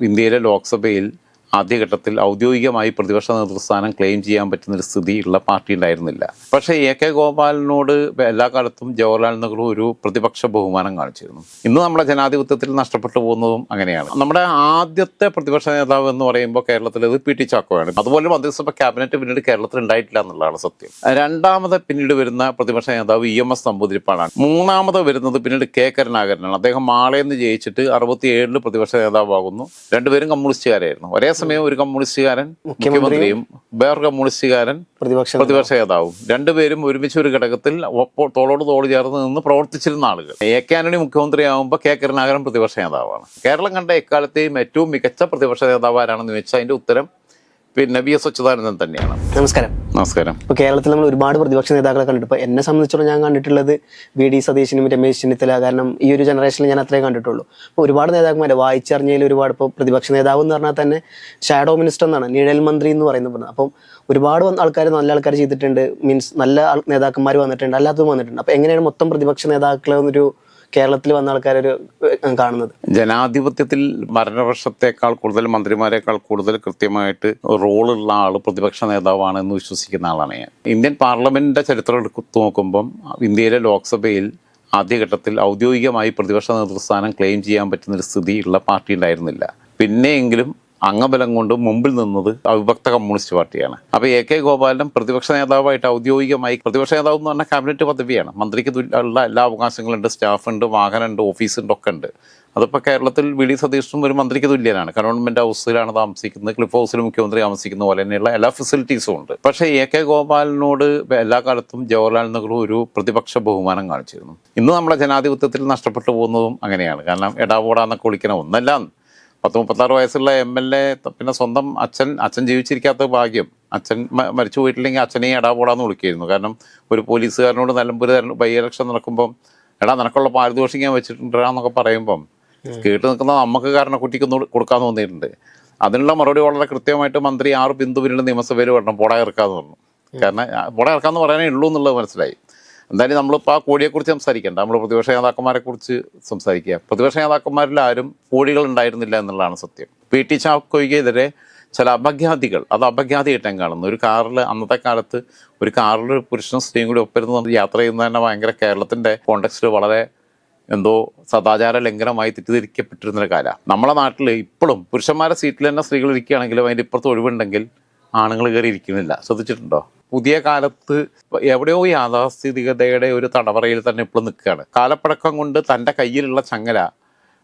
ഇന്ത്യയിലെ ലോക്സഭയിൽ ആദ്യഘട്ടത്തിൽ ഔദ്യോഗികമായി പ്രതിപക്ഷ നേതൃസ്ഥാനം ക്ലെയിം ചെയ്യാൻ പറ്റുന്ന ഒരു സ്ഥിതി ഉള്ള പാർട്ടി ഉണ്ടായിരുന്നില്ല. പക്ഷേ എ കെ ഗോപാലിനോട് എല്ലാ കാലത്തും ജവഹർലാൽ നെഹ്റു ഒരു പ്രതിപക്ഷ ബഹുമാനം കാണിച്ചിരുന്നു. ഇന്ന് നമ്മുടെ ജനാധിപത്യത്തിൽ നഷ്ടപ്പെട്ടു പോകുന്നതും അങ്ങനെയാണ്. നമ്മുടെ ആദ്യത്തെ പ്രതിപക്ഷ നേതാവ് എന്ന് പറയുമ്പോൾ കേരളത്തിൽ ഇത് പി ടി ചാക്കോയാണ്. അതുപോലെ മന്ത്രിസഭ ക്യാബിനറ്റ് പിന്നീട് കേരളത്തിൽ ഉണ്ടായിട്ടില്ല എന്നുള്ളതാണ് സത്യം. രണ്ടാമത് പിന്നീട് വരുന്ന പ്രതിപക്ഷ നേതാവ് ഇ എം എസ് നമ്പൂതിരിപ്പാടാണ്. മൂന്നാമത് വരുന്നത് പിന്നീട് കെ കരുണാകരനാണ്. അദ്ദേഹം മാളയെന്ന് ജയിച്ചിട്ട് അറുപത്തിയേഴിൽ പ്രതിപക്ഷ നേതാവാകുന്നു. രണ്ടുപേരും കമ്മ്യൂണിസ്റ്റുകാരായിരുന്നു. ഒരേ സമയം ഒരു കമ്മ്യൂണിസ്റ്റുകാരൻ മുഖ്യമന്ത്രിയും വേറൊരു കമ്മ്യൂണിസ്റ്റുകാരൻ പ്രതിപക്ഷ പ്രതിപക്ഷ നേതാവും. രണ്ടുപേരും ഒരുമിച്ച് ഒരു ഘടകത്തിൽ തോളോട് തോൾ ചേർന്ന് നിന്ന് പ്രവർത്തിച്ചിരുന്ന ആളുകൾ. എ കെ ആന്റണി മുഖ്യമന്ത്രിയാകുമ്പോൾ കെ കരുണാകരൻ പ്രതിപക്ഷ നേതാവാണ്. കേരളം കണ്ട എക്കാലത്തെയും ഏറ്റവും മികച്ച പ്രതിപക്ഷ നേതാവ് ആരാണെന്ന് വെച്ചാൽ അതിന്റെ ഉത്തരം പിന്നെ വി എസ് അച്യുതാനന്ദൻ തന്നെയാണ്. നമസ്കാരം. നമസ്കാരം. ഇപ്പൊ കേരളത്തിൽ നമ്മൾ ഒരുപാട് പ്രതിപക്ഷ നേതാക്കളെ കണ്ടിട്ട് ഇപ്പൊ എന്നെ സംബന്ധിച്ചിടത്തോളം ഞാൻ കണ്ടിട്ടുള്ളത് വി ഡി സതീശനും രമേശ് ചെന്നിത്തല. കാരണം ഈ ഒരു ജനറേഷനിൽ ഞാൻ അത്രയും കണ്ടിട്ടുള്ളൂ. അപ്പൊ ഒരുപാട് നേതാക്കന്മാരെ വായിച്ചറിഞ്ഞതിൽ ഒരുപാട് ഇപ്പോൾ പ്രതിപക്ഷ നേതാവ് എന്ന് പറഞ്ഞാൽ തന്നെ ഷാഡോ മിനിസ്റ്റർ എന്നാണ് നിഴൽ മന്ത്രി എന്ന് പറയുന്നത് അപ്പം ഒരുപാട് ആൾക്കാർ നല്ല ആൾക്കാർ ചെയ്തിട്ടുണ്ട് മീൻസ് നല്ല നേതാക്കന്മാർ വന്നിട്ടുണ്ട് അല്ലാത്തതും വന്നിട്ടുണ്ട്. അപ്പൊ എങ്ങനെയാണ് മൊത്തം പ്രതിപക്ഷ നേതാക്കളെ ഒരു കേരളത്തിൽ വന്ന ആൾക്കാരൊരു കാണുന്നത്. ജനാധിപത്യത്തിൽ ഭരണപക്ഷത്തെക്കാൾ കൂടുതൽ മന്ത്രിമാരെക്കാൾ കൂടുതൽ കൃത്യമായിട്ട് റോളുള്ള ആൾ പ്രതിപക്ഷ നേതാവാണ് എന്ന് വിശ്വസിക്കുന്ന ആളാണ് ഞാൻ. ഇന്ത്യൻ പാർലമെന്റിന്റെ ചരിത്രം എടുത്ത് നോക്കുമ്പം ഇന്ത്യയിലെ ലോക്സഭയിൽ ആദ്യഘട്ടത്തിൽ ഔദ്യോഗികമായി പ്രതിപക്ഷ നേതൃസ്ഥാനം ക്ലെയിം ചെയ്യാൻ പറ്റുന്ന ഒരു സ്ഥിതി ഉള്ള പാർട്ടി ഉണ്ടായിരുന്നില്ല. പിന്നെയെങ്കിലും അംഗബലം കൊണ്ട് മുമ്പിൽ നിന്നത് അവിഭക്ത കമ്മ്യൂണിസ്റ്റ് പാർട്ടിയാണ്. അപ്പൊ എ കെ ഗോപാലനും പ്രതിപക്ഷ നേതാവായിട്ട് ഔദ്യോഗികമായി പ്രതിപക്ഷ നേതാവ് എന്ന് പറഞ്ഞാൽ ക്യാബിനറ്റ് പദവിയാണ്. മന്ത്രിക്ക് ഉള്ള എല്ലാ അവകാശങ്ങളുണ്ട് സ്റ്റാഫുണ്ട് വാഹനമുണ്ട് ഓഫീസുണ്ട് ഒക്കെ ഉണ്ട്. അതിപ്പോൾ കേരളത്തിൽ വി ഡി സതീഷും ഒരു മന്ത്രിക്ക് തുല്യനാണ്. ഗവൺമെന്റ് ഹൗസിലാണ് താമസിക്കുന്നത് ക്ലിഫ് ഹൗസിൽ മുഖ്യമന്ത്രി താമസിക്കുന്ന പോലെ തന്നെയുള്ള എല്ലാ ഫെസിലിറ്റീസും ഉണ്ട്. പക്ഷേ എ കെ ഗോപാലിനോട് എല്ലാ കാലത്തും ജവഹർലാൽ നെഹ്റു ഒരു പ്രതിപക്ഷ ബഹുമാനം കാണിച്ചിരുന്നു. ഇന്ന് നമ്മുടെ ജനാധിപത്യത്തിൽ നഷ്ടപ്പെട്ടു പോകുന്നതും അങ്ങനെയാണ്. കാരണം എടാവോടാന്നൊക്കെ വിളിക്കണ ഒന്നല്ല പത്ത് മുപ്പത്താറ് വയസ്സുള്ള എം എൽ എ പിന്നെ സ്വന്തം അച്ഛൻ അച്ഛൻ ജീവിച്ചിരിക്കാത്ത ഭാഗ്യം. അച്ഛൻ മരിച്ചു പോയിട്ടില്ലെങ്കിൽ അച്ഛനെയും എടാപോടാന്ന് വിളിക്കായിരുന്നു കാരണം ഒരു പോലീസുകാരനോട് നിലമ്പൂർ ബൈ ഇലക്ഷൻ നടക്കുമ്പം എടാ നിനക്കുള്ള പാരിതോഷികം ഞാൻ വെച്ചിട്ടുണ്ടെന്നൊക്കെ പറയുമ്പം കേട്ട് നിൽക്കുന്ന നമുക്ക് കാരണം കുട്ടിക്ക് ഒന്ന് കൊടുക്കാൻ തോന്നിയിട്ടുണ്ട്. അതിനുള്ള മറുപടി വളരെ കൃത്യമായിട്ട് മന്ത്രി ആറ് ബിന്ദുവിനുള്ള നിയമസഭയിൽ പറഞ്ഞു പോടാ ഇറക്കാന്ന് പറഞ്ഞു. കാരണം പോടാ ഇറക്കാന്ന് പറയാനേ ഉള്ളൂ എന്നുള്ളത് മനസ്സിലായി. എന്തായാലും നമ്മളിപ്പോൾ ആ കോഴിയെക്കുറിച്ച് സംസാരിക്കേണ്ട. നമ്മൾ പ്രതിപക്ഷ നേതാക്കന്മാരെ കുറിച്ച് സംസാരിക്കുക. പ്രതിപക്ഷ നേതാക്കന്മാരിൽ ആരും കോഴികൾ ഉണ്ടായിരുന്നില്ല എന്നുള്ളതാണ് സത്യം. പി ടി ചാക്കോയ്ക്കെതിരെ ചില അപഖ്യാതികൾ അത് അപഖ്യാതിയായിട്ട് കാണുന്നു. ഒരു കാറിൽ അന്നത്തെ കാലത്ത് ഒരു കാറിൽ ഒരു പുരുഷനും സ്ത്രീയും കൂടി ഒപ്പരുന്ന് യാത്ര ചെയ്യുന്നത് തന്നെ ഭയങ്കര കേരളത്തിന്റെ കോണ്ടെക്സ്റ്റിൽ വളരെ എന്തോ സദാചാര ലംഘനമായി തെറ്റിദ്ധരിക്കപ്പെട്ടിരുന്ന കാലം. നമ്മളെ നാട്ടിൽ ഇപ്പോഴും പുരുഷന്മാരുടെ സീറ്റിൽ തന്നെ സ്ത്രീകൾ ഇരിക്കുകയാണെങ്കിലും അതിന്റെ ഇപ്പുറത്ത് ഒഴിവുണ്ടെങ്കിൽ ആണുങ്ങൾ കയറി ഇരിക്കുന്നില്ല. ശ്രദ്ധിച്ചിട്ടുണ്ടോ? പുതിയ കാലത്ത് എവിടെയോ യാഥാസ്ഥിതികതയുടെ ഒരു തടവറയിൽ തന്നെ ഇപ്പോൾ നിൽക്കുകയാണ്. കാലപ്പഴക്കം കൊണ്ട് തന്റെ കയ്യിലുള്ള ചങ്ങല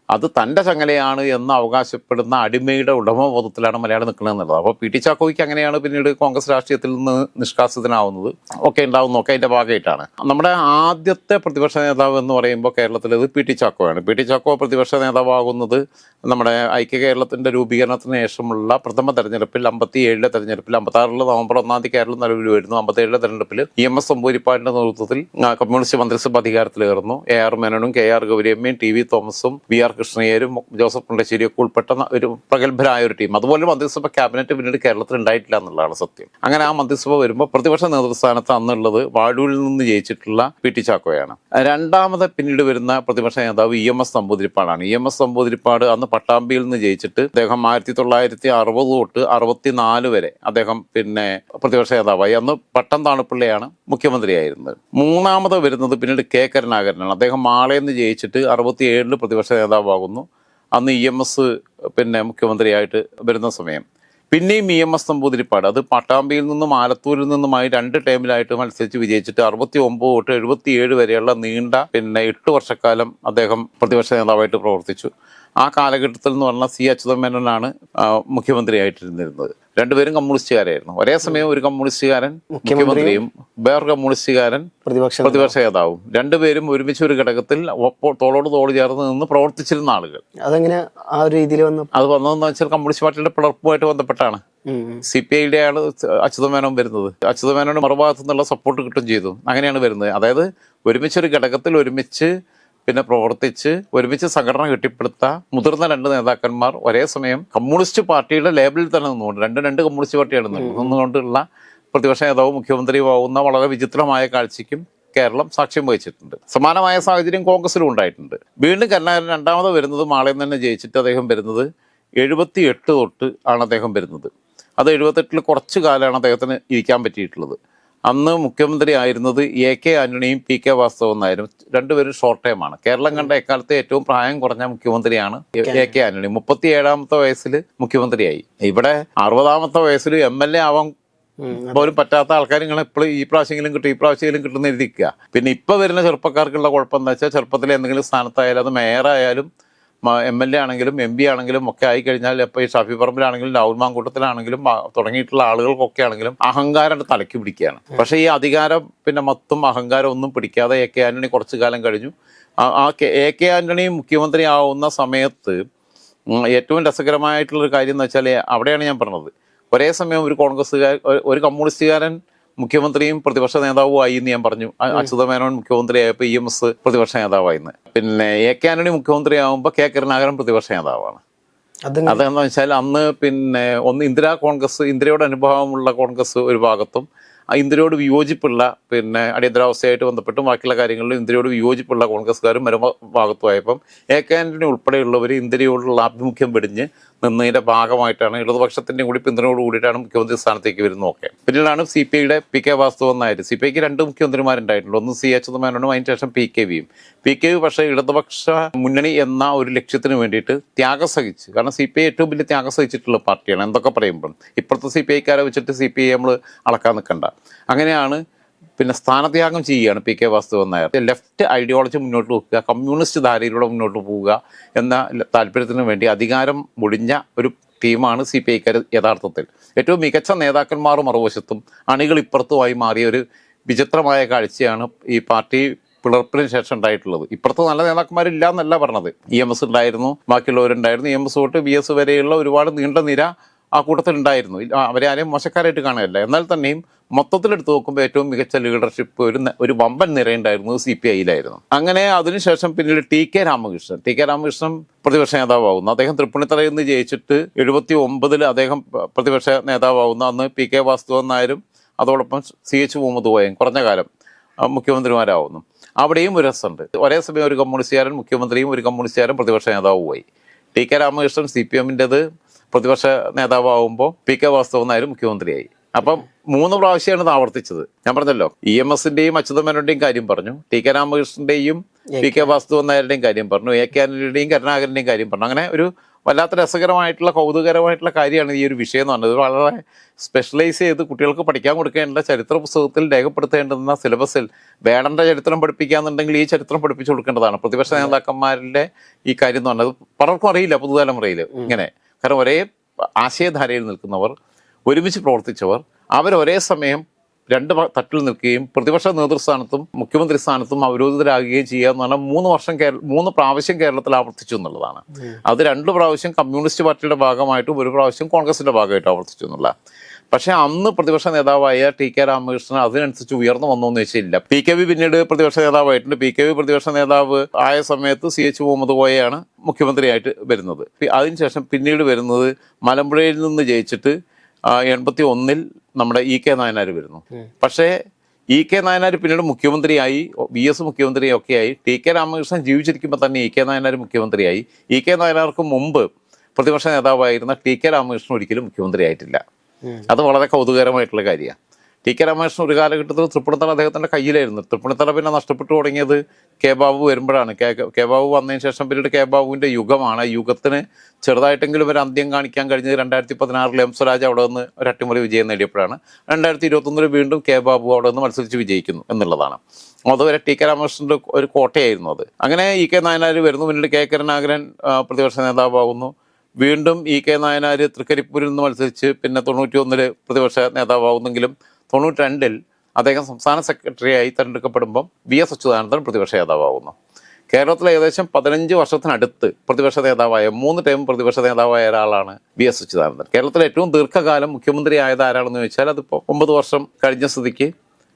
അത് തന്റെ ചങ്ങലയാണ് എന്ന് അവകാശപ്പെടുന്ന അടിമയുടെ ഉടമബോധത്തിലാണ് മലയാളം നിൽക്കുന്നത് എന്നുള്ളത്. അപ്പോൾ പി ടി ചാക്കോയ്ക്ക് അങ്ങനെയാണ് പിന്നീട് കോൺഗ്രസ് രാഷ്ട്രീയത്തിൽ നിന്ന് നിഷ്കാസിതനാവുന്നത്. ഒക്കെ ഉണ്ടാവുന്നു ഒക്കെ അതിന്റെ ഭാഗമായിട്ടാണ്. നമ്മുടെ ആദ്യത്തെ പ്രതിപക്ഷ നേതാവ് എന്ന് പറയുമ്പോൾ കേരളത്തിൽ ഇത് പി ടി ചാക്കോയാണ്. പി ടി ചാക്കോ പ്രതിപക്ഷ നേതാവാകുന്നത് നമ്മുടെ ഐക്യ കേരളത്തിന്റെ രൂപീകരണത്തിന് ശേഷമുള്ള പ്രഥമ തെരഞ്ഞെടുപ്പിൽ അമ്പത്തി ഏഴിലെ തെരഞ്ഞെടുപ്പിൽ അമ്പത്താറിലെ നവംബർ ഒന്നാം തീയതി കേരളം നിലവിൽ വരുന്നു. അമ്പത്തേഴിലെ തെരഞ്ഞെടുപ്പിൽ ഇ എം എസ് സംബൂരിപ്പാടിന്റെ നേതൃത്വത്തിൽ കമ്മ്യൂണിസ്റ്റ് മന്ത്രിസഭ അധികാരത്തിലേറുന്നു. എ ആർ മേനോനും കെ ആർ ഗൗരിയമ്മയും ടി വി തോമസും വി ആർ കൃഷ്ണയ്യരും ജോസഫ് പുണ്ടശ്ശേരിയൊക്കെ ഉൾപ്പെട്ട ഒരു പ്രഗത്ഭരായ ഒരു ടീം. അതുപോലെ മന്ത്രിസഭ ക്യാബിനറ്റ് പിന്നീട് കേരളത്തിൽ ഉണ്ടായിട്ടില്ല എന്നുള്ളതാണ് സത്യം. അങ്ങനെ ആ മന്ത്രിസഭ വരുമ്പോൾ പ്രതിപക്ഷ നേതൃസ്ഥാനത്ത് അന്നുള്ളത് വാഴൂരിൽ നിന്ന് ജയിച്ചിട്ടുള്ള പി ടി ചാക്കോയാണ്. രണ്ടാമത് പിന്നീട് വരുന്ന പ്രതിപക്ഷ നേതാവ് ഇ എം എസ് നമ്പൂതിരിപ്പാടാണ് ഇ എം എസ് നമ്പൂതിരിപ്പാട് അന്ന് പട്ടാമ്പിയിൽ നിന്ന് ജയിച്ചിട്ട് അദ്ദേഹം ആയിരത്തി തൊള്ളായിരത്തി അറുപത് തൊട്ട് അറുപത്തിനാല് വരെ അദ്ദേഹം പിന്നെ പ്രതിപക്ഷ നേതാവായി. അന്ന് പട്ടം താണുപിള്ളയാണ് മുഖ്യമന്ത്രിയായിരുന്നത്. മൂന്നാമത് വരുന്നത് പിന്നീട് കെ കരുണാകരനാണ്. അദ്ദേഹം മാളയിൽ നിന്ന് ജയിച്ചിട്ട് അറുപത്തിയേഴിൽ പ്രതിപക്ഷ നേതാവാകുന്നു അന്ന് ഇ എം എസ് പിന്നെ മുഖ്യമന്ത്രിയായിട്ട് വരുന്ന സമയം. പിന്നെയും ഇ എം എസ് നമ്പൂതിരിപ്പാട്. അത് പട്ടാമ്പിയിൽ നിന്നും ആലത്തൂരിൽ നിന്നുമായി രണ്ട് ടൈമിലായിട്ട് മത്സരിച്ച് വിജയിച്ചിട്ട് അറുപത്തി ഒമ്പത് തൊട്ട് എഴുപത്തിയേഴ് വരെയുള്ള നീണ്ട പിന്നെ എട്ട് വർഷക്കാലം അദ്ദേഹം പ്രതിപക്ഷ നേതാവായിട്ട് പ്രവർത്തിച്ചു. ആ കാലഘട്ടത്തിൽ എന്ന് പറഞ്ഞാൽ സി അച്യുതമേനോനാണ് മുഖ്യമന്ത്രിയായിട്ടിരുന്നിരുന്നത്. രണ്ടുപേരും കമ്മ്യൂണിസ്റ്റുകാരായിരുന്നു. ഒരേ സമയം ഒരു കമ്മ്യൂണിസ്റ്റുകാരൻ മുഖ്യമന്ത്രിയും വേറൊരു കമ്മ്യൂണിസ്റ്റുകാരൻ പ്രതിപക്ഷ പ്രതിപക്ഷ നേതാവും. രണ്ടുപേരും ഒരുമിച്ച് ഒരു ഘടകത്തിൽ തോളോട് തോൾ ചേർന്ന് നിന്ന് പ്രവർത്തിച്ചിരുന്ന ആളുകൾ. അതെങ്ങനെ ആ ഒരു രീതിയിൽ വന്നു? അത് വന്നതെന്ന് വെച്ചാൽ കമ്മ്യൂണിസ്റ്റ് പാർട്ടിയുടെ പിളർപ്പുമായിട്ട് ബന്ധപ്പെട്ടാണ്. സി പി ഐയുടെ ആണ് അച്യുതമേനോൻ വരുന്നത്. അച്യുതമേനോന് മറുഭാഗത്തു നിന്നുള്ള സപ്പോർട്ട് കിട്ടും ചെയ്തു. അങ്ങനെയാണ് വരുന്നത്. അതായത് ഒരുമിച്ച് ഒരു ഘടകത്തിൽ ഒരുമിച്ച് പിന്നെ പ്രവർത്തിച്ച് ഒരുമിച്ച് സംഘടന കെട്ടിപ്പടുത്ത മുതിർന്ന രണ്ട് നേതാക്കന്മാർ ഒരേ സമയം കമ്മ്യൂണിസ്റ്റ് പാർട്ടിയുടെ ലേബലിൽ തന്നെ നിന്നുകൊണ്ട് രണ്ട് രണ്ട് കമ്മ്യൂണിസ്റ്റ് പാർട്ടിയാണ് നിന്നുകൊണ്ടുള്ള പ്രതിപക്ഷ നേതാവ് മുഖ്യമന്ത്രിയുമാവുന്ന വളരെ വിചിത്രമായ കാഴ്ചയ്ക്കും കേരളം സാക്ഷ്യം വഹിച്ചിട്ടുണ്ട്. സമാനമായ സാഹചര്യം കോൺഗ്രസിലും ഉണ്ടായിട്ടുണ്ട്. വീണ്ടും കരുണാകരൻ രണ്ടാമത് വരുന്നത് മാളയിൽ തന്നെ ജയിച്ചിട്ട് അദ്ദേഹം വരുന്നത് എഴുപത്തി എട്ട് തൊട്ട് ആണ് അദ്ദേഹം വരുന്നത്. അത് എഴുപത്തെട്ടിൽ കുറച്ച് കാലമാണ് അദ്ദേഹത്തിന് ഇരിക്കാൻ പറ്റിയിട്ടുള്ളത്. അന്ന് മുഖ്യമന്ത്രി ആയിരുന്നത് എ കെ ആന്റണിയും പി കെ വാസ്തവൻ നായരും രണ്ടുപേരും ഷോർട്ട് ടൈമാണ് കേരളം കണ്ട എക്കാലത്തെ ഏറ്റവും പ്രായം കുറഞ്ഞ മുഖ്യമന്ത്രിയാണ് എ കെ ആന്റണി. മുപ്പത്തി ഏഴാമത്തെ വയസ്സിൽ മുഖ്യമന്ത്രിയായി. ഇവിടെ അറുപതാമത്തെ വയസ്സിൽ എം എൽ എ ആവാൻ പോലും പറ്റാത്ത ആൾക്കാർ നിങ്ങൾ എപ്പോഴും ഈ പ്രാവശ്യമെങ്കിലും കിട്ടും ഈ പ്രാവശ്യമെങ്കിലും കിട്ടുന്ന എഴുതിക്കുക. പിന്നെ ഇപ്പൊ വരുന്ന ചെറുപ്പക്കാർക്കുള്ള കുഴപ്പം എന്താ വെച്ചാൽ ചെറുപ്പത്തിൽ എന്തെങ്കിലും സ്ഥാനത്തായാലും അത് മേയറായാലും എം എൽ എ ആണെങ്കിലും എം പി ആണെങ്കിലും ഒക്കെ ആയി കഴിഞ്ഞാൽ ഇപ്പോൾ ഈ ഷാഫി പറമ്പിലാണെങ്കിലും രാഹുൽ മാങ്കൂട്ടത്തിലാണെങ്കിലും തുടങ്ങിയിട്ടുള്ള ആളുകൾക്കൊക്കെ ആണെങ്കിലും അഹങ്കാരം തലയ്ക്ക് പിടിക്കുകയാണ്. പക്ഷേ ഈ അധികാരം പിന്നെ മൊത്തം അഹങ്കാരം ഒന്നും പിടിക്കാതെ എ കെ ആന്റണി കുറച്ചു കാലം കഴിഞ്ഞു. ആ- എ കെ ആന്റണി മുഖ്യമന്ത്രി ആവുന്ന സമയത്ത് ഏറ്റവും രസകരമായിട്ടുള്ളൊരു കാര്യം എന്ന് വെച്ചാൽ അവിടെയാണ് ഞാൻ പറഞ്ഞത്. ഒരേ സമയം ഒരു കോൺഗ്രസ്സുകാർ ഒരു കമ്മ്യൂണിസ്റ്റുകാരൻ മുഖ്യമന്ത്രിയും പ്രതിപക്ഷ നേതാവും ആയി എന്ന് ഞാൻ പറഞ്ഞു. അ- അച്യുതമേനോൻ മുഖ്യമന്ത്രിയായപ്പോൾ ഇ എം എസ് പ്രതിപക്ഷ നേതാവായിരുന്നു പിന്നെ എ കെ ആന്റണി മുഖ്യമന്ത്രിയാവുമ്പോൾ കെ കരുണാകരൻ പ്രതിപക്ഷ നേതാവാണ്. അതെന്താണെന്ന് അതെന്ന് വെച്ചാൽ അന്ന് പിന്നെ ഒന്ന് ഇന്ദിരാ കോൺഗ്രസ് ഇന്ദിരയോട് അനുഭവമുള്ള കോൺഗ്രസ് ഒരു ഭാഗത്തും ഇന്ദിരയോട് വിയോജിപ്പുള്ള പിന്നെ അടിയന്തരാവസ്ഥയായിട്ട് ബന്ധപ്പെട്ടും ബാക്കിയുള്ള കാര്യങ്ങളിലും ഇന്ദിരയോട് വിയോജിപ്പുള്ള കോൺഗ്രസ്സുകാരും മരുഭാഗത്തുമായപ്പം എ കെ ആന്റണി ഉൾപ്പെടെയുള്ളവർ ഇന്ദിരയോടുള്ള ആഭിമുഖ്യം വെടിഞ്ഞ് നിന്നതിന്റെ ഭാഗമായിട്ടാണ് ഇടതുപക്ഷത്തിന്റെ കൂടി പിന്തുണയോട് കൂടിയിട്ടാണ് മുഖ്യമന്ത്രി സ്ഥാനത്തേക്ക് വരുന്നതൊക്കെ പിന്നീടാണ് സി പി ഐയുടെ P K Vasudevan Nair C P ഐക്ക് രണ്ട് മുഖ്യമന്ത്രിമാരുണ്ടായിട്ടുണ്ട്. ഒന്ന് സി അച്യുതമേനോനും അതിന് ശേഷം പി കെ വിയും പി കെ വി പക്ഷേ ഇടതുപക്ഷ മുന്നണി എന്ന ഒരു ലക്ഷ്യത്തിന് വേണ്ടിയിട്ട് ത്യാഗം സഹിച്ച് കാരണം സി പി ഐ ഏറ്റവും വലിയ ത്യാഗം സഹിച്ചിട്ടുള്ള പാർട്ടിയാണ്. എന്തൊക്കെ പറയുമ്പോൾ ഇപ്പുറത്തെ സി പി ഐക്കാരെ വെച്ചിട്ട് സി പി ഐ നമ്മൾ അളക്കാൻ നിൽക്കണ്ട. അങ്ങനെയാണ് പിന്നെ സ്ഥാനത്യാഗം ചെയ്യുകയാണ് P K Vasudevan Nair. Left ideology മുന്നോട്ട് വെക്കുക കമ്മ്യൂണിസ്റ്റ് ധാരയിലൂടെ മുന്നോട്ട് പോവുക എന്ന താല്പര്യത്തിന് വേണ്ടി അധികാരം മുടിഞ്ഞ ഒരു ടീമാണ് സി പി ഐക്കാർ യഥാർത്ഥത്തിൽ. ഏറ്റവും മികച്ച നേതാക്കന്മാർ മറുവശത്തും അണികൾ ഇപ്പുറത്തുമായി മാറിയ ഒരു വിചിത്രമായ കാഴ്ചയാണ് ഈ പാർട്ടി പിളർപ്പിന് ശേഷം ഉണ്ടായിട്ടുള്ളത്. ഇപ്പുറത്ത് നല്ല നേതാക്കന്മാരില്ല എന്നല്ല പറഞ്ഞത്. ഇ എം എസ് ഉണ്ടായിരുന്നു ബാക്കിയുള്ളവരുണ്ടായിരുന്നു. ഇ എം എസ് തൊട്ട് ബി എസ് വരെയുള്ള ഒരുപാട് നീണ്ട നിര ആ കൂട്ടത്തിൽ ഉണ്ടായിരുന്നു അവരെ ആരെയും മോശക്കാരായിട്ട് കാണുകയല്ല. എന്നാൽ തന്നെയും മൊത്തത്തിലെടുത്ത് നോക്കുമ്പോൾ ഏറ്റവും മികച്ച ലീഡർഷിപ്പ് ഒരു ഒരു വമ്പൻ നിരയുണ്ടായിരുന്നു സി പി ഐയിലായിരുന്നു. അങ്ങനെ അതിനുശേഷം പിന്നീട് T K Ramakrishnan. T K Ramakrishnan പ്രതിപക്ഷ നേതാവാകുന്നു അദ്ദേഹം തൃപ്പൂണിത്തറയിൽ നിന്ന് ജയിച്ചിട്ട് എഴുപത്തി ഒമ്പതിൽ അദ്ദേഹം പ്രതിപക്ഷ നേതാവാകുന്നു അന്ന് പി കെ വാസുദേവൻ നായരും അതോടൊപ്പം സി എച്ച് മുഹമ്മദ് കുറഞ്ഞ കാലം മുഖ്യമന്ത്രിമാരാവുന്നു. അവിടെയും ഒരു രസമുണ്ട്. ഒരേ സമയം ഒരു കമ്മ്യൂണിസ്റ്റുകാരൻ മുഖ്യമന്ത്രിയും ഒരു കമ്മ്യൂണിസ്റ്റുകാരൻ പ്രതിപക്ഷ നേതാവുമായി. T K Ramakrishnan C P എമ്മിന്റെത് പ്രതിപക്ഷ നേതാവാകുമ്പോൾ പി കെ വാസ്തവൻ നായർ മുഖ്യമന്ത്രിയായി. അപ്പം മൂന്ന് പ്രാവശ്യമാണ് ഇത് ആവർത്തിച്ചത്. ഞാൻ പറഞ്ഞല്ലോ ഇ എം എസിന്റെയും അച്യുതമേനോന്റെയും കാര്യം പറഞ്ഞു ടി കെ രാമകൃഷ്ണന്റെയും പി കെ വാസ്തവൻ നായരുടെയും കാര്യം പറഞ്ഞു എ കെ ആന്റണിയുടെയും കരുണാകരന്റെയും കാര്യം പറഞ്ഞു. അങ്ങനെ ഒരു വല്ലാത്ത രസകരമായിട്ടുള്ള കൗതുകരമായിട്ടുള്ള കാര്യമാണ് ഈ ഒരു വിഷയം എന്ന് പറഞ്ഞത്. വളരെ സ്പെഷ്യലൈസ് ചെയ്ത് കുട്ടികൾക്ക് പഠിക്കാൻ കൊടുക്കേണ്ട ചരിത്ര പുസ്തകത്തിൽ രേഖപ്പെടുത്തേണ്ടുന്ന സിലബസിൽ വേടന്റെ ചരിത്രം പഠിപ്പിക്കാന്നുണ്ടെങ്കിൽ ഈ ചരിത്രം പഠിപ്പിച്ചു കൊടുക്കേണ്ടതാണ്. പ്രതിപക്ഷ നേതാക്കന്മാരുടെ ഈ കാര്യം എന്ന് പറഞ്ഞത് പലർക്കും അറിയില്ല പുതുതലമുറയിൽ ഇങ്ങനെ കാരണം ഒരേ ആശയധാരയിൽ നിൽക്കുന്നവർ ഒരുമിച്ച് പ്രവർത്തിച്ചവർ അവർ ഒരേ സമയം രണ്ട് തട്ടിൽ നിൽക്കുകയും പ്രതിപക്ഷ നേതൃസ്ഥാനത്തും മുഖ്യമന്ത്രി സ്ഥാനത്തും അവരോധിതരാകുകയും ചെയ്യുക എന്ന് പറഞ്ഞാൽ മൂന്ന് വർഷം കേരള മൂന്ന് പ്രാവശ്യം കേരളത്തിൽ ആവർത്തിച്ചു എന്നുള്ളതാണ്. അത് രണ്ട് പ്രാവശ്യം കമ്മ്യൂണിസ്റ്റ് പാർട്ടിയുടെ ഭാഗമായിട്ടും ഒരു പ്രാവശ്യം കോൺഗ്രസിന്റെ ഭാഗമായിട്ടും ആവർത്തിച്ചു എന്നുള്ള പക്ഷേ അന്ന് പ്രതിപക്ഷ നേതാവായ ടി കെ രാമകൃഷ്ണൻ അതിനനുസരിച്ച് ഉയർന്നു വന്നു എന്ന് വെച്ചില്ല പി കെ വി പിന്നീട് പ്രതിപക്ഷ നേതാവായിട്ടുണ്ട്. പി കെ വി പ്രതിപക്ഷ നേതാവ് ആയ സമയത്ത് സി എച്ച് മുഹമ്മദ് കോയയാണ് മുഖ്യമന്ത്രിയായിട്ട് വരുന്നത്. അതിനുശേഷം പിന്നീട് വരുന്നത് മലമ്പുഴയിൽ നിന്ന് ജയിച്ചിട്ട് എൺപത്തി ഒന്നിൽ നമ്മുടെ ഇ കെ നായനാർ വരുന്നു. പക്ഷേ ഇ കെ നായനാർ പിന്നീട് മുഖ്യമന്ത്രിയായി വി എസ് മുഖ്യമന്ത്രി ഒക്കെയായി ആയി ടി കെ രാമകൃഷ്ണൻ ജീവിച്ചിരിക്കുമ്പോൾ തന്നെ ഇ കെ നായനാർ മുഖ്യമന്ത്രിയായി. ഇ കെ നായനാർക്ക് മുമ്പ് പ്രതിപക്ഷ നേതാവായിരുന്ന ടി കെ രാമകൃഷ്ണൻ ഒരിക്കലും മുഖ്യമന്ത്രിയായിട്ടില്ല. അത് വളരെ കൗതുകരമായിട്ടുള്ള കാര്യമാണ്. ടി കെ രാമകൃഷ്ണൻ ഒരു കാലഘട്ടത്തിൽ തൃപ്പൂണിത്തറ അദ്ദേഹത്തിന്റെ കയ്യിലായിരുന്നു. തൃപ്പൂണിത്തറ പിന്നെ നഷ്ടപ്പെട്ടു തുടങ്ങിയത് കെ ബാബു വരുമ്പോഴാണ്. കെ കെ ബാബു വന്നതിന് ശേഷം പിന്നീട് കെ ബാബുവിന്റെ യുഗമാണ്. ആ യുഗത്തിന് ചെറുതായിട്ടെങ്കിലും ഒരു അന്ത്യം കാണിക്കാൻ കഴിഞ്ഞത് രണ്ടായിരത്തി പതിനാറിൽ എം സ്വരാജ് അവിടെ നിന്ന് ഒരു അട്ടിമറി വിജയം നേടിയപ്പോഴാണ്. രണ്ടായിരത്തി ഇരുപത്തൊന്നിൽ വീണ്ടും കെ ബാബു അവിടെ നിന്ന് മത്സരിച്ച് വിജയിക്കുന്നു എന്നുള്ളതാണ്. അതുവരെ ടി കെ രാമകൃഷ്ണന്റെ ഒരു കോട്ടയായിരുന്നു അത്. അങ്ങനെ ഇ കെ നായനാർ വരുന്നു. പിന്നീട് കെ കരുണാകരൻ ആ, പ്രതിപക്ഷ നേതാവാകുന്നു. വീണ്ടും ഇ കെ നായനാർ തൃക്കരിപ്പൂരിൽ നിന്ന് മത്സരിച്ച് പിന്നെ തൊണ്ണൂറ്റി ഒന്നിൽ പ്രതിപക്ഷ നേതാവാകുന്നെങ്കിലും തൊണ്ണൂറ്റി രണ്ടിൽ അദ്ദേഹം സംസ്ഥാന സെക്രട്ടറിയായി തെരഞ്ഞെടുക്കപ്പെടുമ്പം വി എസ് അച്യുതാനന്ദൻ പ്രതിപക്ഷ നേതാവാകുന്നു കേരളത്തിലെ ഏകദേശം പതിനഞ്ച് വർഷത്തിനടുത്ത് പ്രതിപക്ഷ നേതാവായ മൂന്ന് ടൈം പ്രതിപക്ഷ നേതാവായ ഒരാളാണ് വി എസ് അച്യുതാനന്ദൻ. കേരളത്തിലെ ഏറ്റവും ദീർഘകാലം മുഖ്യമന്ത്രി ആയത് ആരാണെന്ന് ചോദിച്ചാൽ അതിപ്പോൾ ഒമ്പത് വർഷം കഴിഞ്ഞ സ്ഥിതിക്ക്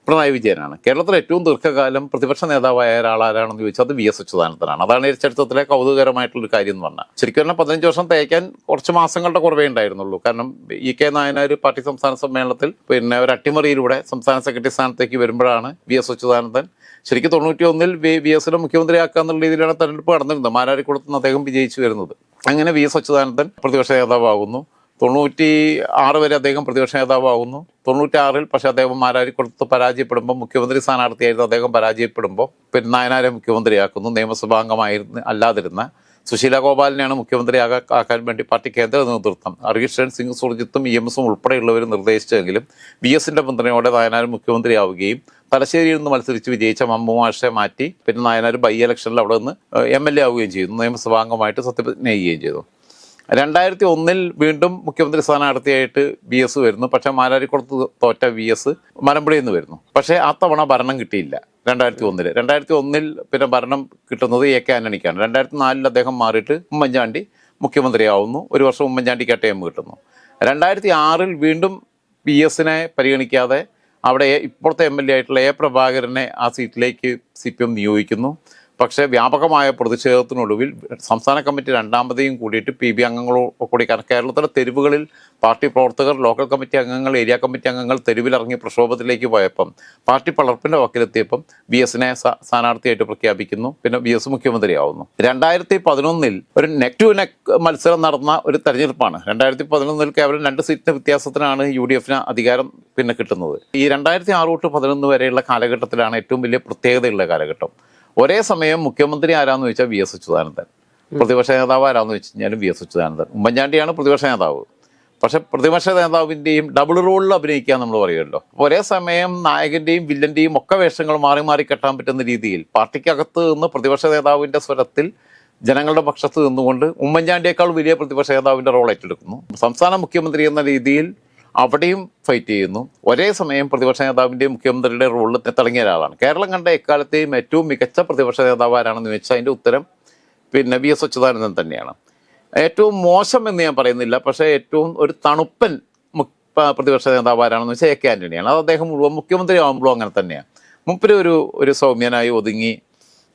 പിണറായി വിജയനാണ്. കേരളത്തിൽ ഏറ്റവും ദീർഘകാലം പ്രതിപക്ഷ നേതാവായ ഒരാളാരാണെന്ന് ചോദിച്ചാൽ അത് വി എസ് അച്യുതാനന്ദനാണ്. അതാണ് ഈ ചരിത്രത്തിലെ കൗതുകരമായിട്ടുള്ള ഒരു കാര്യം എന്ന് പറഞ്ഞാൽ. ശരിക്കും പറഞ്ഞാൽ പതിനഞ്ച് വർഷം തേക്കാൻ കുറച്ച് മാസങ്ങളുടെ കുറവേ ഉണ്ടായിരുന്നുള്ളൂ. കാരണം ഇ കെ നായനാർ പാർട്ടി സംസ്ഥാന സമ്മേളനത്തിൽ പിന്നെ ഒരു അട്ടിമറിയിലൂടെ സംസ്ഥാന സെക്രട്ടറി സ്ഥാനത്തേക്ക് വരുമ്പോഴാണ് വി എസ് അച്യുതാനന്ദൻ ശരിക്കും തൊണ്ണൂറ്റി ഒന്നിൽ വി എസിനെ മുഖ്യമന്ത്രിയാക്കുക എന്നുള്ള രീതിയിലാണ് തെരഞ്ഞെടുപ്പ് നടന്നിരുന്നത്. മാരാരിക്കുളത്ത് നിന്ന് അദ്ദേഹം വിജയിച്ചു വരുന്നത്. അങ്ങനെ വി എസ് അച്യുതാനന്ദൻ പ്രതിപക്ഷ നേതാവാകുന്നു. തൊണ്ണൂറ്റി ആറ് വരെ അദ്ദേഹം പ്രതിപക്ഷ നേതാവാകുന്നു. തൊണ്ണൂറ്റി ആറിൽ പക്ഷെ അദ്ദേഹം മാരാരിക്കുളത്ത് പരാജയപ്പെടുമ്പോൾ മുഖ്യമന്ത്രി സ്ഥാനാർത്ഥിയായിരുന്നു അദ്ദേഹം പരാജയപ്പെടുമ്പോൾ പിന്നെ നായനാരെ മുഖ്യമന്ത്രിയാക്കുന്നു. നിയമസഭാംഗമായിരുന്ന അല്ലാതിരുന്ന സുശീല ഗോപാലിനെയാണ് മുഖ്യമന്ത്രി ആകാ- ആക്കാൻ വേണ്ടി പാർട്ടി കേന്ദ്ര നേതൃത്വം. ഹർകിഷൻ സിംഗ് സുർജിത്തും ഇ എം എസും ഉൾപ്പെടെയുള്ളവർ നിർദ്ദേശിച്ചെങ്കിലും വി എസിന്റെ പിന്തുണയോടെ നായനാർ മുഖ്യമന്ത്രിയാവുകയും തലശ്ശേരിയിൽ നിന്ന് മത്സരിച്ച് വിജയിച്ച മമ്മുമാഷെ മാറ്റി പിന്നെ നായനാർ ബൈ ഇലക്ഷനിൽ അവിടെ നിന്ന് എം എൽ എ ആവുകയും ചെയ്തു. നിയമസഭാംഗമായിട്ട് സത്യപ്രതിജ്ഞ ചെയ്യുകയും ചെയ്തു. രണ്ടായിരത്തി ഒന്നിൽ വീണ്ടും മുഖ്യമന്ത്രി സ്ഥാനാർത്ഥിയായിട്ട് വി എസ് വരുന്നു. പക്ഷേ മാരാരിക്കുളത്ത് തോറ്റ വി എസ് മലമ്പുഴയിൽ നിന്ന് വരുന്നു. പക്ഷേ ആ തവണ ഭരണം കിട്ടിയില്ല രണ്ടായിരത്തി ഒന്നിൽ രണ്ടായിരത്തി ഒന്നിൽ പിന്നെ ഭരണം കിട്ടുന്നത് എ കെ ആന്റണിക്കാണ്. രണ്ടായിരത്തി നാലിൽ അദ്ദേഹം മാറിയിട്ട് ഉമ്മൻചാണ്ടി മുഖ്യമന്ത്രിയാവുന്നു. ഒരു വർഷം ഉമ്മൻചാണ്ടി ടൈം കിട്ടുന്നു. രണ്ടായിരത്തി ആറിൽ വീണ്ടും പി എസിനെ പരിഗണിക്കാതെ അവിടെ ഇപ്പോഴത്തെ എം എൽ എ ആയിട്ടുള്ള എ പ്രഭാകരനെ ആ സീറ്റിലേക്ക് സി പി എം നിയോഗിക്കുന്നു. പക്ഷേ വ്യാപകമായ പ്രതിഷേധത്തിനൊടുവിൽ സംസ്ഥാന കമ്മിറ്റി രണ്ടാമതെയും കൂടിയിട്ട് പി ബി അംഗങ്ങളോ കൂടി കാരണം കേരളത്തിലെ തെരുവുകളിൽ പാർട്ടി പ്രവർത്തകർ ലോക്കൽ കമ്മിറ്റി അംഗങ്ങൾ ഏരിയ കമ്മിറ്റി അംഗങ്ങൾ തെരുവിലിറങ്ങി പ്രക്ഷോഭത്തിലേക്ക് പോയപ്പം പാർട്ടി പളർപ്പിന്റെ വക്കിലെത്തിയപ്പം ബി എസിനെ സ്ഥാനാർത്ഥിയായിട്ട് പ്രഖ്യാപിക്കുന്നു. പിന്നെ ബി എസ് മുഖ്യമന്ത്രിയാവുന്നു. രണ്ടായിരത്തി പതിനൊന്നിൽ ഒരു നെക്ക് ടു നെക്ക് മത്സരം നടന്ന ഒരു തെരഞ്ഞെടുപ്പാണ്. രണ്ടായിരത്തി പതിനൊന്നിൽ കേവലം രണ്ട് സീറ്റിന്റെ വ്യത്യാസത്തിനാണ് യു ഡി എഫിന് അധികാരം പിന്നെ കിട്ടുന്നത്. ഈ രണ്ടായിരത്തി ആറ് തൊട്ട് പതിനൊന്ന് വരെയുള്ള കാലഘട്ടത്തിലാണ് ഏറ്റവും വലിയ പ്രത്യേകതയുള്ള കാലഘട്ടം. ഒരേ സമയം മുഖ്യമന്ത്രി ആരാന്ന് ചോദിച്ചാൽ വി എസ് അച്യുതാനന്ദൻ. പ്രതിപക്ഷ നേതാവ് ആരാന്ന് വെച്ച് കഴിഞ്ഞാൽ വി എസ് അച്യുതാനന്ദൻ. ഉമ്മൻചാണ്ടിയാണ് പ്രതിപക്ഷ നേതാവ്. പക്ഷെ പ്രതിപക്ഷ നേതാവിന്റെയും ഡബിൾ റോളിൽ അഭിനയിക്കുക നമ്മൾ പറയുമല്ലോ. ഒരേ സമയം നായകന്റെയും വില്ലന്റെയും ഒക്കെ വേഷങ്ങൾ മാറി മാറി കെട്ടാൻ പറ്റുന്ന രീതിയിൽ പാർട്ടിക്കകത്ത് നിന്ന് പ്രതിപക്ഷ നേതാവിന്റെ സ്വരത്തിൽ ജനങ്ങളുടെ പക്ഷത്ത് നിന്നുകൊണ്ട് ഉമ്മൻചാണ്ടിയേക്കാൾ വലിയ പ്രതിപക്ഷ നേതാവിന്റെ റോൾ ഏറ്റെടുക്കുന്നു. സംസ്ഥാന മുഖ്യമന്ത്രി എന്ന രീതിയിൽ അവിടെയും ഫൈറ്റ് ചെയ്യുന്നു. ഒരേ സമയം പ്രതിപക്ഷ നേതാവിന്റെ മുഖ്യമന്ത്രിയുടെ റോളിൽ തിളങ്ങിയ ഒരാളാണ്. കേരളം കണ്ട എക്കാലത്തെയും ഏറ്റവും മികച്ച പ്രതിപക്ഷ നേതാവ് ആരാണെന്ന് ചോദിച്ചാൽ അതിന്റെ ഉത്തരം പിന്നെ വി എസ് അച്യുതാനന്ദൻ തന്നെയാണ്. ഏറ്റവും മോശം എന്ന് ഞാൻ പറയുന്നില്ല. പക്ഷേ ഏറ്റവും ഒരു തണുപ്പൻ പ്രതിപക്ഷ നേതാവ് ആരാണെന്ന് വെച്ചാൽ എ കെ ആന്റണിയാണ് അത് അദ്ദേഹം മുഴുവൻ മുഖ്യമന്ത്രി ആകുമ്പോഴും അങ്ങനെ തന്നെയാണ്. മുപ്പര് ഒരു ഒരു സൗമ്യനായി ഒതുങ്ങി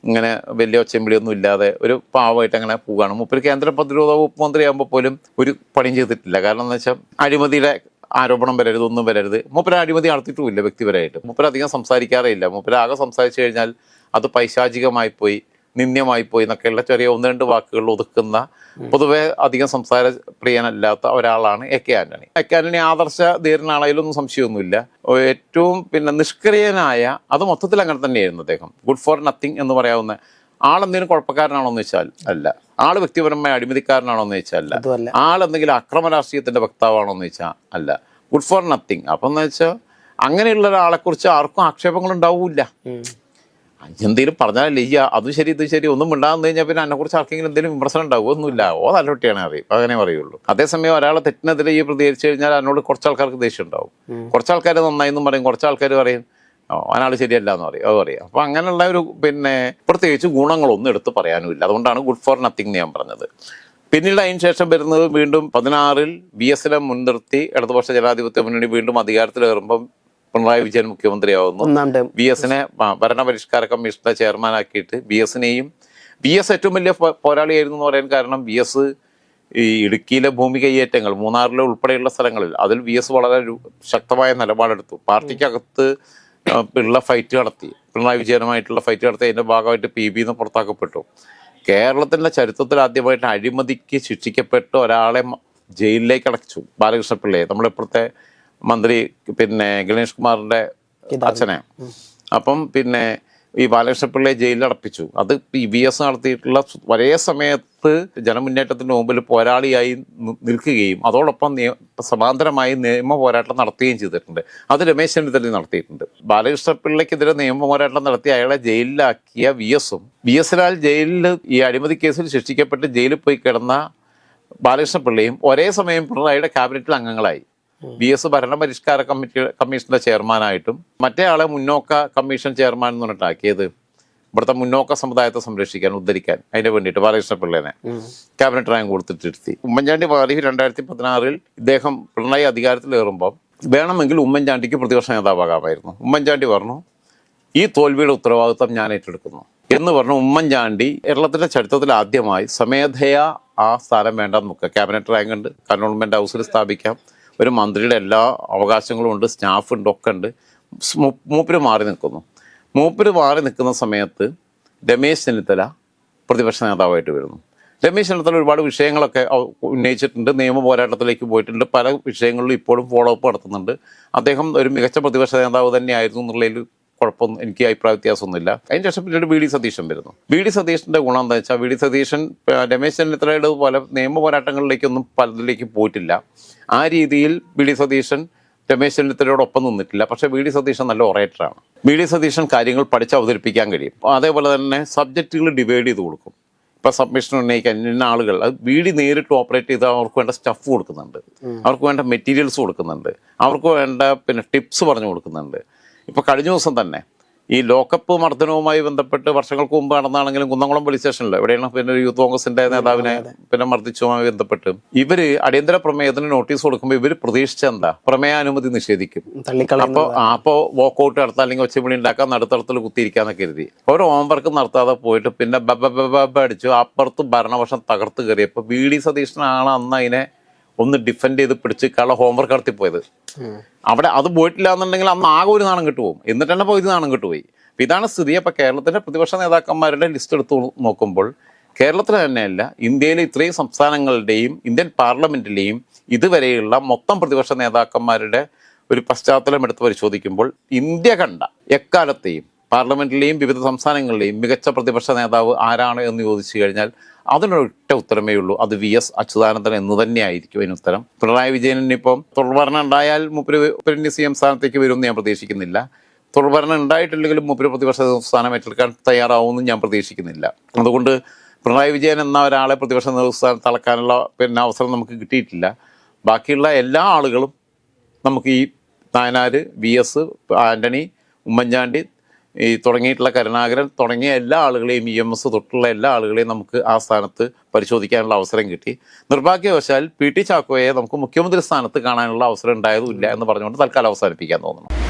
ഇങ്ങനെ വലിയ ഒച്ചമ്പിളിയൊന്നും ഇല്ലാതെ ഒരു പാവമായിട്ട് അങ്ങനെ പോവുകയാണ്. മുപ്പര് കേന്ദ്ര പ്രതിരോധ വകുപ്പ് മന്ത്രിയാകുമ്പോൾ പോലും ഒരു പണിയും ചെയ്തിട്ടില്ല. കാരണം എന്താണെന്ന് വെച്ചാൽ അഴിമതിയുടെ ആരോപണം വരരുത് ഒന്നും വരരുത്. മൂപ്പര അഴിമതി നടത്തിയിട്ടുമില്ല വ്യക്തിപരമായിട്ട്. മൂപ്പര അധികം സംസാരിക്കാറേയില്ല. ഇല്ല മൂപ്പര് ആകെ സംസാരിച്ചു കഴിഞ്ഞാൽ അത് പൈശാചികമായി പോയി നിന്ദ്യമായി പോയി എന്നൊക്കെയുള്ള ചെറിയ ഒന്ന് രണ്ട് വാക്കുകൾ ഒതുക്കുന്ന പൊതുവെ അധികം സംസാര പ്രിയനല്ലാത്ത ഒരാളാണ് A K Antony. A K Antony ആദർശ ധീരനാണേലൊന്നും സംശയമൊന്നുമില്ല. ഏറ്റവും പിന്നെ നിഷ്ക്രിയനായ അത് മൊത്തത്തിൽ അങ്ങനെ തന്നെയായിരുന്നു അദ്ദേഹം. ഗുഡ് ഫോർ നത്തിങ് എന്ന് പറയാവുന്ന ആളെന്തെങ്കിലും കുഴപ്പക്കാരനാണോ എന്ന് വെച്ചാൽ അല്ല. ആൾ വ്യക്തിപരമായ അടിമതിക്കാരനാണോ എന്ന് വെച്ചാൽ അല്ല. ആളെന്തെങ്കിലും അക്രമ രാഷ്ട്രീയത്തിന്റെ വക്താവാണോ എന്ന് വെച്ചാൽ അല്ല. ഗുഡ് ഫോർ നത്തിങ് അപ്പം എന്ന് വെച്ചാൽ അങ്ങനെയുള്ള ഒരാളെ കുറിച്ച് ആർക്കും ആക്ഷേപങ്ങൾ ഉണ്ടാവൂല എന്തെങ്കിലും പറഞ്ഞാലല്ലേ ഈ അതും ശരി ഇത് ശരി ഒന്നും ഉണ്ടാകുന്ന കഴിഞ്ഞാൽ പിന്നെ അതിനെക്കുറിച്ച് കുറിച്ച് ആർക്കെങ്കിലും എന്തെങ്കിലും വിമർശനം ഉണ്ടാവും? ഒന്നുമില്ല. ഓ നല്ല കുട്ടിയാണ് അറിയും അങ്ങനെ പറയുള്ളൂ. അതേസമയം ഒരാളെ തെറ്റിനെതിരെ ഈ പ്രതികരിച്ചു കഴിഞ്ഞാൽ അതിനോട് കുറച്ച് ആൾക്കാർക്ക് ദേഷ്യം ഉണ്ടാവും. കുറച്ച് ആൾക്കാർ നന്നായി എന്നും പറയും കുറച്ച് ആൾക്കാർ പറയും ഓ അയാൾ ശരിയല്ല എന്ന് പറയും. അത് പറയും. അപ്പൊ അങ്ങനെയുള്ള ഒരു പിന്നെ പ്രത്യേകിച്ച് ഗുണങ്ങളൊന്നും എടുത്ത് പറയാനുമില്ല. അതുകൊണ്ടാണ് ഗുഡ് ഫോർ നത്തിങ് ഞാൻ പറഞ്ഞത്. പിന്നീട് അതിന് ശേഷം വരുന്നത് വീണ്ടും പതിനാറിൽ ബി എസ് എനെ മുൻനിർത്തി ഇടതുപക്ഷ ജനാധിപത്യ മുന്നണി വീണ്ടും അധികാരത്തിൽ അധികാരത്തിലേറുമ്പം പിണറായി വിജയൻ മുഖ്യമന്ത്രിയാവുന്നു. ബി എസിനെ ഭരണപരിഷ്കാര കമ്മീഷന്റെ ചെയർമാനാക്കിയിട്ട് ബി എസിനെയും ബി എസ് ഏറ്റവും വലിയ പോരാളിയായിരുന്നു എന്ന് പറയാൻ കാരണം ബി എസ് ഈ ഇടുക്കിയിലെ ഭൂമി കയ്യേറ്റങ്ങൾ മൂന്നാറിലെ ഉൾപ്പെടെയുള്ള സ്ഥലങ്ങളിൽ അതിൽ ബി എസ് വളരെ ശക്തമായ നിലപാടെടുത്തു. പാർട്ടിക്കകത്ത് ഉള്ള ഫൈറ്റ് നടത്തി. പിണറായി വിജയനുമായിട്ടുള്ള ഫൈറ്റ് നടത്തി. അതിന്റെ ഭാഗമായിട്ട് പി ബി നിന്ന് പുറത്താക്കപ്പെട്ടു. കേരളത്തിന്റെ ചരിത്രത്തിൽ ആദ്യമായിട്ട് അഴിമതിക്ക് ശിക്ഷിക്കപ്പെട്ട ഒരാളെ ജയിലിലേക്ക് അടച്ചു. നമ്മുടെ ഇപ്പോഴത്തെ മന്ത്രി പിന്നെ ഗണേഷ് കുമാറിന്റെ അച്ഛനെ. അപ്പം പിന്നെ ഈ ബാലകൃഷ്ണപിള്ളയെ ജയിലിൽ അടപ്പിച്ചു. അത് ഈ വി എസ് നടത്തിയിട്ടുള്ള ഒരേ സമയത്ത് ജനമുന്നേറ്റത്തിന് മുമ്പിൽ പോരാളിയായി നിൽക്കുകയും അതോടൊപ്പം നിയ സമാന്തരമായി നിയമ പോരാട്ടം നടത്തുകയും ചെയ്തിട്ടുണ്ട്. അത് രമേശ് ചെന്നിത്തല നടത്തിയിട്ടുണ്ട്. ബാലകൃഷ്ണപിള്ളയ്ക്കെതിരെ നിയമ പോരാട്ടം നടത്തി അയാളെ ജയിലിലാക്കിയ വി എസും വി എസിനാൽ ജയിലിൽ ഈ അഴിമതി കേസിൽ ശിക്ഷിക്കപ്പെട്ട് ജയിലിൽ പോയി കിടന്ന ബാലകൃഷ്ണപിള്ളയും ഒരേ സമയം പിണറായിയുടെ ക്യാബിനറ്റിൽ അംഗങ്ങളായി. ബി എസ് ഭരണപരിഷ്കാര കമ്മിറ്റി കമ്മീഷന്റെ ചെയർമാനായിട്ടും മറ്റേ ആളെ മുന്നോക്ക കമ്മീഷൻ ചെയർമാൻ എന്ന് പറഞ്ഞിട്ടാക്കിയത് ഇവിടുത്തെ മുന്നോക്ക സമുദായത്തെ സംരക്ഷിക്കാൻ ഉദ്ധരിക്കാൻ. അതിന് വേണ്ടിയിട്ട് ബാലകൃഷ്ണപിള്ളേനെ ക്യാബിനറ്റ് റാങ്ക് കൊടുത്തിട്ടിരുത്തി. ഉമ്മൻചാണ്ടി മാറി രണ്ടായിരത്തി പതിനാറിൽ ഇദ്ദേഹം പിണറായി അധികാരത്തിലേറുമ്പോൾ വേണമെങ്കിൽ ഉമ്മൻചാണ്ടിക്ക് പ്രതിപക്ഷ നേതാവാകാമായിരുന്നു. ഉമ്മൻചാണ്ടി പറഞ്ഞു ഈ തോൽവിയുടെ ഉത്തരവാദിത്വം ഞാൻ ഏറ്റെടുക്കുന്നു. എന്ന് പറഞ്ഞു ഉമ്മൻചാണ്ടി കേരളത്തിന്റെ ചരിത്രത്തിൽ ആദ്യമായി സ്വമേധയാ ആ സ്ഥാനം വേണ്ടെന്ന് നോക്കുക ക്യാബിനറ്റ് റാങ്ക് ഉണ്ട്. കണ്ടോൺമെന്റ് ഹൗസിൽ സ്ഥാപിക്കാം. ഒരു മന്ത്രിയുടെ എല്ലാ അവകാശങ്ങളും ഉണ്ട് സ്റ്റാഫ് ഉണ്ട് ഒക്കെ ഉണ്ട് മൂപ്പര് മാറി നിൽക്കുന്നു. മൂപ്പര് മാറി നിൽക്കുന്ന സമയത്ത് രമേശ് ചെന്നിത്തല പ്രതിപക്ഷ നേതാവായിട്ട് വരുന്നു. രമേശ് ചെന്നിത്തല ഒരുപാട് വിഷയങ്ങളൊക്കെ ഉന്നയിച്ചിട്ടുണ്ട് നിയമ പോരാട്ടത്തിലേക്ക് പോയിട്ടുണ്ട് പല വിഷയങ്ങളിലും ഇപ്പോഴും ഫോളോ അപ്പ് നടത്തുന്നുണ്ട്. അദ്ദേഹം ഒരു മികച്ച പ്രതിപക്ഷ നേതാവ് തന്നെയായിരുന്നു എന്നുള്ളതിൽ കുഴപ്പമൊന്നും എനിക്ക് അഭിപ്രായ വ്യത്യാസമൊന്നുമില്ല. അതിന് ശേഷം പിന്നീട് വി ഡി സതീശൻ വരുന്നു. വി ഡി സതീശന്റെ ഗുണം എന്താ വെച്ചാൽ വി ഡി സതീശൻ രമേശ് ചെന്നിത്തലയുടെ പല നിയമ പോരാട്ടങ്ങളിലേക്കൊന്നും പലതിലേക്ക് പോയിട്ടില്ല. ആ രീതിയിൽ വി ഡി സതീശൻ രമേശ് ചെന്നിത്തലയോടൊപ്പം നിന്നിട്ടില്ല. പക്ഷേ വി ഡി സതീശൻ നല്ല ഒറേറ്ററാണ് വി ഡി സതീശൻ കാര്യങ്ങൾ പഠിച്ച് അവതരിപ്പിക്കാൻ കഴിയും. അതേപോലെ തന്നെ സബ്ജക്റ്റുകൾ ഡിവൈഡ് ചെയ്ത് കൊടുക്കും. ഇപ്പൊ സബ്മിഷൻ ഉന്നയിക്കാൻ ഇന്ന ആളുകൾ അത് വി ഡി നേരിട്ട് ഓപ്പറേറ്റ് ചെയ്ത് അവർക്ക് വേണ്ട സ്റ്റഫ് കൊടുക്കുന്നുണ്ട്. അവർക്ക് വേണ്ട മെറ്റീരിയൽസ് കൊടുക്കുന്നുണ്ട്. അവർക്ക് വേണ്ട പിന്നെ ടിപ്സ് പറഞ്ഞു കൊടുക്കുന്നുണ്ട്. ഇപ്പൊ കഴിഞ്ഞ ദിവസം തന്നെ ഈ ലോക്കപ്പ് മർദ്ദനവുമായി ബന്ധപ്പെട്ട് വർഷങ്ങൾക്ക് മുമ്പ് നടന്നാണെങ്കിലും കുന്നംകുളം പോലീസ് സ്റ്റേഷനിൽ എവിടെയാണ് പിന്നെ യൂത്ത് കോൺഗ്രസിന്റെ നേതാവിനെ പിന്നെ മർദ്ദിച്ചുമായി ബന്ധപ്പെട്ട് ഇവർ അടിയന്തര പ്രമേയത്തിന് നോട്ടീസ് കൊടുക്കുമ്പോൾ ഇവർ പ്രതീക്ഷിച്ച എന്താ? പ്രമേയാനുമതി നിഷേധിക്കും. അപ്പോൾ അപ്പോൾ അപ്പോൾ വോക്കൗട്ട് നടത്താം അല്ലെങ്കിൽ ഒച്ചവിളി ഉണ്ടാക്കാൻ നടുത്തളത്തിൽ കുത്തിയിരിക്കാന്ന് കരുതി. ഒരു ഹോംവർക്ക് നടത്താതെ പോയിട്ട് പിന്നെ ബബ ബബ ബബ അടിച്ചു അപ്പുറത്ത് ഭരണപക്ഷം തകർത്ത് കയറിയപ്പോൾ വി. ഡി. സതീശനാണ് അന്ന് അതിനെ ഒന്ന് ഡിഫെൻഡ് ചെയ്ത് പിടിച്ച് കള ഹോംവർക്ക് നടത്തിപ്പോയത് അവിടെ അത് പോയിട്ടില്ല എന്നുണ്ടെങ്കിൽ അന്ന് ആകെ ഒരു നാണം കിട്ടുപോകും. എന്നിട്ട് തന്നെ പോയി നാണം കിട്ടുപോയി. അപ്പൊ ഇതാണ് സ്ഥിതി. അപ്പൊ കേരളത്തിന്റെ പ്രതിപക്ഷ നേതാക്കന്മാരുടെ ലിസ്റ്റ് എടുത്ത് നോക്കുമ്പോൾ കേരളത്തിൽ തന്നെയല്ല ഇന്ത്യയിലെ ഇത്രയും സംസ്ഥാനങ്ങളുടെയും ഇന്ത്യൻ പാർലമെന്റിലെയും ഇതുവരെയുള്ള മൊത്തം പ്രതിപക്ഷ നേതാക്കന്മാരുടെ ഒരു പശ്ചാത്തലം എടുത്ത് പരിശോധിക്കുമ്പോൾ ഇന്ത്യ കണ്ട എക്കാലത്തെയും പാർലമെന്റിലെയും വിവിധ സംസ്ഥാനങ്ങളിലെയും മികച്ച പ്രതിപക്ഷ നേതാവ് ആരാണ് എന്ന് ചോദിച്ചു കഴിഞ്ഞാൽ അതിനൊരൊറ്റ ഉത്തരമേ ഉള്ളൂ. അത് വി എസ് അച്യുതാനന്ദൻ എന്ന് തന്നെയായിരിക്കും അതിന് ഉത്തരം. പിണറായി വിജയൻ ഇപ്പം തുടർഭരണം ഉണ്ടായാൽ മുപ്പര് സി എം സ്ഥാനത്തേക്ക് വരുമെന്ന് ഞാൻ പ്രതീക്ഷിക്കുന്നില്ല. തുടർഭരണം ഉണ്ടായിട്ടില്ലെങ്കിലും മുപ്പര് പ്രതിപക്ഷ സ്ഥാനം ഏറ്റെടുക്കാൻ തയ്യാറാവുമെന്ന് ഞാൻ പ്രതീക്ഷിക്കുന്നില്ല. അതുകൊണ്ട് പിണറായി വിജയൻ എന്ന ഒരാളെ പ്രതിപക്ഷ നേതൃസ്ഥാനം തളക്കാനുള്ള പിന്നെ അവസരം നമുക്ക് കിട്ടിയിട്ടില്ല. ബാക്കിയുള്ള എല്ലാ ആളുകളും നമുക്ക് ഈ നായനാർ വി എസ് ആന്റണി ഉമ്മൻചാണ്ടി ഈ തുടങ്ങിയിട്ടുള്ള കരുണാകരൻ തുടങ്ങിയ എല്ലാ ആളുകളെയും ഇ എം എസ് തൊട്ടുള്ള എല്ലാ ആളുകളെയും നമുക്ക് ആ സ്ഥാനത്ത് പരിശോധിക്കാനുള്ള അവസരം കിട്ടി. നിർഭാഗ്യവശാൽ പി ടി ചാക്കോയെ നമുക്ക് മുഖ്യമന്ത്രി സ്ഥാനത്ത് കാണാനുള്ള അവസരം ഉണ്ടായതുമില്ല എന്ന് പറഞ്ഞുകൊണ്ട് തൽക്കാലം അവസാനിപ്പിക്കാൻ തോന്നുന്നു.